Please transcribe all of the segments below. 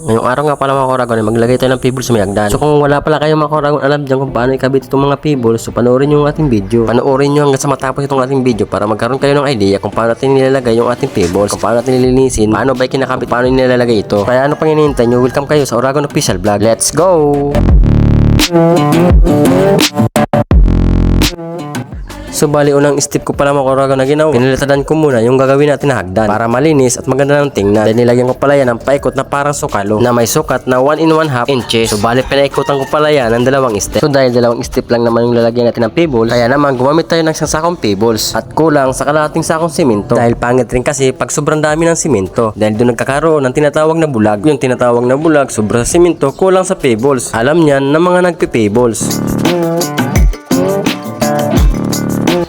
Ngayong araw nga pala mga koragon, maglagay tayo ng pebbles sa may hagdan. So kung wala pala kayong mga koragon alam dyan kung paano ikabit itong mga pebbles, so panoorin nyo yung ating video. Panoorin nyo hanggang sa matapos itong ating video para magkaroon kayo ng idea kung paano natin nilalagay yung ating pebbles, kung paano natin nililinisin, paano ba kinakabit, paano nilalagay ito. Kaya ano pang hinihintay nyo, welcome kayo sa Oragon Official Vlog. Let's go! So bali unang step ko pala mga korago na ginawa Pinilitadan ko muna yung gagawin natin na hagdan Para malinis at maganda ng tingnan. Dahil nilagyan ko pala yan ng paikot na parang sukalo Na may sukat na 1 in 1 half inches. So bali pinaikotan ko pala yan ng dalawang step. So dahil dalawang step lang naman yung lalagyan natin ng pebbles Kaya naman gumamit tayo ng isang sakong pebbles At kulang sa kalahating sakong simento. Dahil pangit rin kasi pag sobrang dami ng simento Dahil doon nagkakaroon ng tinatawag na bulag. Yung tinatawag na bulag sobra sa simento kulang sa pebbles. Alam niyan ng mga nagpe-pebbles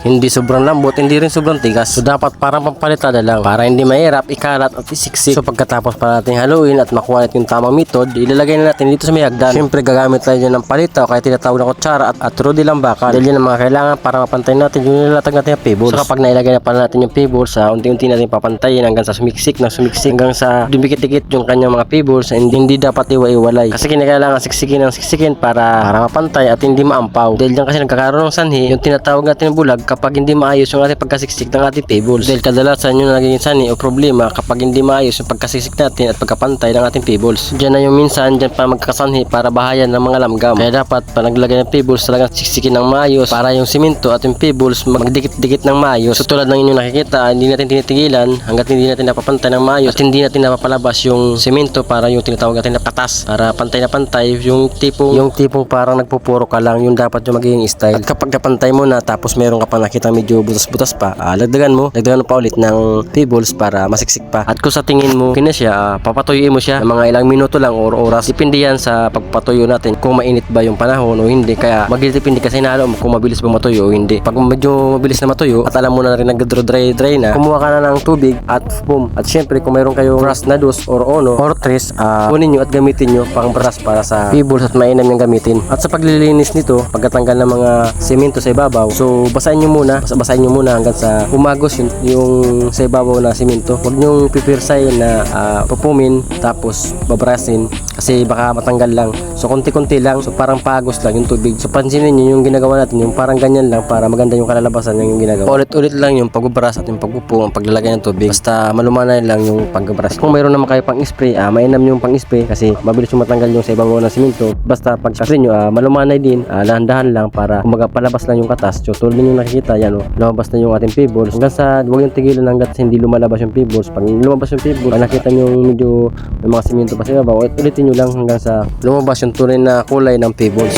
hindi sobrang lambot, hindi rin sobrang tigas. So dapat parang pampalitada lang para hindi mahirap ikalat at isiksik. So pagkatapos pa natin haluin at makuha natin yung tamang method, ilalagay na natin dito sa may hagdan. Siyempre gagamit tayo ng palita o kaya tinatawag na kutsara at, at rodi lang bakal. Dahil yan ang mga kailangan para mapantay natin yung nilatag natin yung pebbles. So kapag nailagay na pala natin yung pebbles, sa unti-unti natin papantayin hanggang sa sumiksik na sumiksik hanggang sa dumikit-dikit yung kanyang mga pebbles hindi, hindi dapat iwa-iwalay. Kasi kinakailangan siksikin ng siksikin para, para mapantay at hindi maampaw. Dahil dyan kasi nagkakaroon ng sanhi, yung tinatawag natin ng bulag kapag hindi maayos yung ating pagkasiksik ng ating pebbles. Dahil kadalasan yung naging sanhi o problema kapag hindi maayos yung pagkasiksik natin at pagkapantay ng ating pebbles. Diyan na yung minsan, dyan pa magkakasanhi para bahayan ng mga lamgam. Kaya dapat pa naglagay ng pebbles talagang siksikin ng maayos para yung simento at yung pebbles magdikit-dikit ng maayos. So tulad ng inyong nakikita, hindi natin tinitigilan hanggat hindi natin napapantay ng maayos at hindi natin napapalabas yung simento para yung tinatawag natin na patas para pantay na pantay yung tipong yung tipong parang nagpupuro ka lang yung dapat yung magiging style. At kapag napantay mo na tapos meron ka nakita medyo butas-butas pa, ah, lagdagan mo, lagdagan mo pa ulit ng pebbles para masiksik pa. At kung sa tingin mo kina siya, ah, papatuyuin mo siya ng mga ilang minuto lang or oras. Depende yan sa pagpatuyo natin kung mainit ba yung panahon o hindi. Kaya magdidepende kasi na alam kung mabilis ba matuyo o hindi. Pag medyo mabilis na matuyo at alam mo na rin nag-dry dry na, kumuha ka na ng tubig at foam. At syempre kung mayroon kayong brush na dos or ono or tres, ah, kunin nyo at gamitin nyo pang brush para sa pebbles at mainam yung gamitin. At sa paglilinis nito, pagkatanggal ng mga semento sa ibabaw, so basahin nyo muna, bas- basahin nyo muna hanggang sa umagos yung, yung sa ibabaw na semento. Huwag nyo pipirsay na ah, pupumin tapos babrasin kasi baka matanggal lang. So konti-konti lang, so parang pagos lang yung tubig. So pansinin nyo yung ginagawa natin, yung parang ganyan lang para maganda yung kalalabasan ng yung ginagawa. Ulit-ulit lang yung pagbabras at yung pagpupo, ang paglalagay ng tubig. Basta malumanay lang yung pagbabras. Kung mayroon naman kayo pang spray, ah, mainam yung pang spray kasi mabilis yung matanggal yung sa ibabaw ng semento. Basta pag spray nyo, ah, malumanay din, ah, dahan-dahan lang para kumaga palabas lang yung katas. So tulad ninyo nakikita, yan o, lumabas na yung ating pebbles. Hanggang sa, huwag yung tigilan hanggat hindi lumalabas yung pebbles. Pag lumabas yung pebbles, pag nakita nyo yung medyo may mga semento pa sa ibabaw, ulit- ulitin nyo lang hanggang sa lumabas yung tunay na kulay ng pebbles.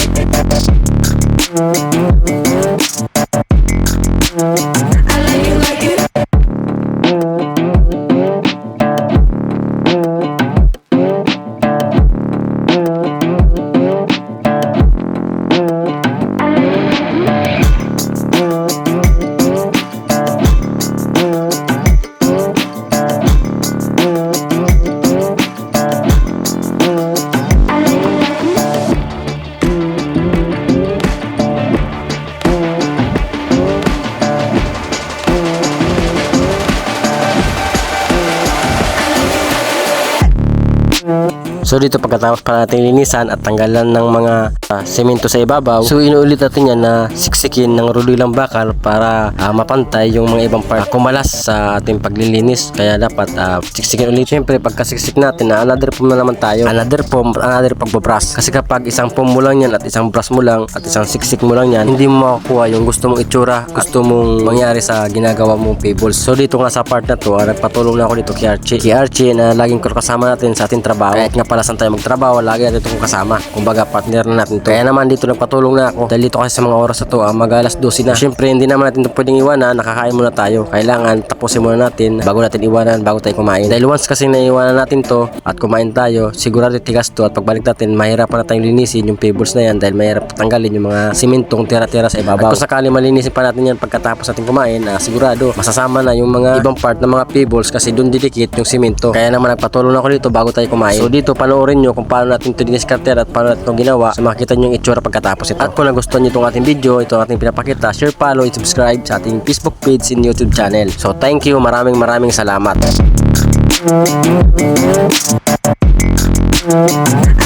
So dito pagkatapos pa natin linisan at tanggalan ng mga ah, semento sa ibabaw, so inuulit natin yan na siksikin ng rulilang bakal para ah, mapantay yung mga ibang part ah, kumalas sa ating paglilinis. Kaya dapat ah, siksikin ulit. Siyempre pagkasiksik natin na another foam na naman tayo. Another foam, another pagbabrush. Kasi kapag isang foam mo lang yan at isang brush mo lang at isang siksik mo lang yan, hindi mo makakuha yung gusto mong itsura, gusto mong mangyari sa ginagawa mong pebbles. So dito nga sa part na to, ah, nagpatulong na ako dito kay Archie. Kay Archie na laging kasama natin sa ating trabaho. Kahit nga pala saan tayo magtrabaho, lagi natin itong kasama. Kumbaga partner na natin to. Kaya naman dito nagpatulong na ako. Dahil dito kasi sa mga oras na to, ah, mag alas 12 na. Siyempre hindi naman natin ito pwedeng iwanan, nakakain muna tayo. Kailangan tapusin muna natin bago natin iwanan, bago tayo kumain. Dahil once kasi naiwanan natin to at kumain tayo, sigurado tigas to at pagbalik natin, mahirapan na tayong linisin yung pebbles na yan dahil mahirap tanggalin yung mga simentong tira-tira sa ibabaw. At kung sakali malinisin pa natin yan pagkatapos natin kumain, ah, sigurado masasama na yung mga ibang part ng mga pebbles kasi doon didikit yung simento. Kaya naman nagpatulong ako dito bago tayo kumain. So dito panoorin nyo kung paano natin ito diniskarter at paano natin ito ginawa. So makikita nyo yung itsura pagkatapos ito. At kung nagustuhan nyo itong ating video, ito ating pinapakita, share, follow, and subscribe sa ating Facebook page and YouTube channel. So thank you, maraming maraming salamat. I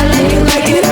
like it like it.